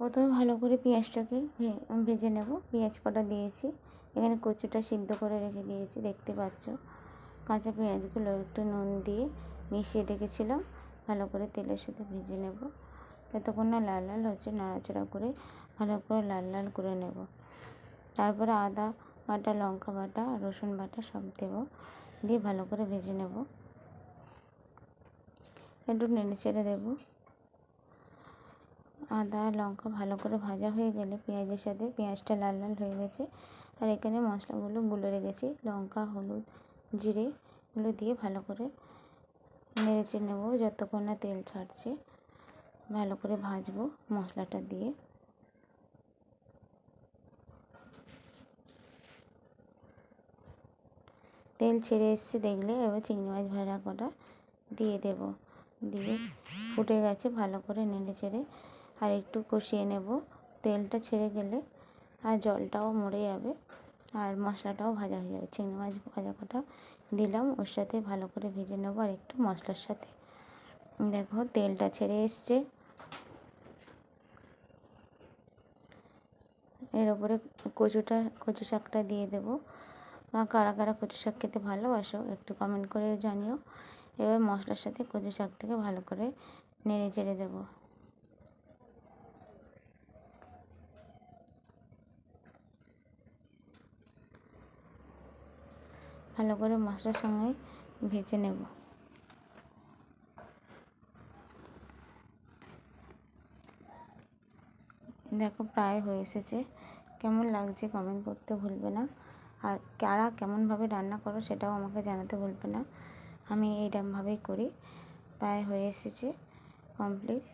প্রথমে ভালো করে পেঁয়াজটাকে ভেজে নেব। পেঁয়াজ কটা দিয়েছি। এখানে কচুটা সিদ্ধ করে রেখে দিয়েছি, দেখতে পাচ্ছ। কাঁচা পেঁয়াজগুলো একটু নুন দিয়ে মিশিয়ে রেখেছিলাম। ভালো করে তেলের সাথে ভেজে নেব। যতক্ষণ না লাল লাল হচ্ছে, নাড়াচাড়া করে ভালো করে লাল লাল করে নেব। তারপরে আদা বাটা, লঙ্কা বাটা, রসুন বাটা সব দেব। দিয়ে ভালো করে ভেজে নেব। একটু নেড়ে ছেড়ে দেবো। আদা, লঙ্কা ভালো করে ভাজা হয়ে গেলে পেঁয়াজের সাথে পেঁয়াজটা লাল লাল হয়ে গেছে। আর এখানে মশলাগুলো গুলে রেখেছি, লঙ্কা, হলুদ, জিরে এগুলো দিয়ে ভালো করে নেড়েচে নেব যতক্ষণ না তেল ছাড়ছে। ভালো করে ভাজবো মশলাটা দিয়ে। তেল ছেড়ে এসছে দেখলে, এবার চিংড়ি মাছ ভাজা কটা দিয়ে দেব। দিয়ে ফুটে গেছে ভালো করে নেড়ে চেড়ে। আর একটু কষিয়ে নেব। তেলটা ছেড়ে গেলে আর জলটাও মরে যাবে আর মশলাটাও ভাজা হয়ে যাবে। চিংড়ি মাছ ভাজা কটা দিলাম, ওর সাথে ভালো করে ভেজে নেব আর একটু মশলার সাথে। দেখো তেলটা ছেড়ে এসছে। এর ওপরে কচুটা, কচু শাকটা দিয়ে দেবো। কারা কারা কচু শাক খেতে ভালোবাসো একটু কমেন্ট করে জানিও। এবার মশলার সাথে কচু শাকটাকে ভালো করে নেড়ে চেড়ে দেবো। ভালো করে মশলার সঙ্গে ভেজে নেব। দেখো প্রায় হয়ে এসেছে। কেমন লাগছে কমেন্ট করতে ভুলবে না। আর কারা কেমনভাবে রান্না করো সেটাও আমাকে জানাতে ভুলবে না। আমি এইরকমভাবেই করি। প্রায় হয়ে এসেছে কমপ্লিট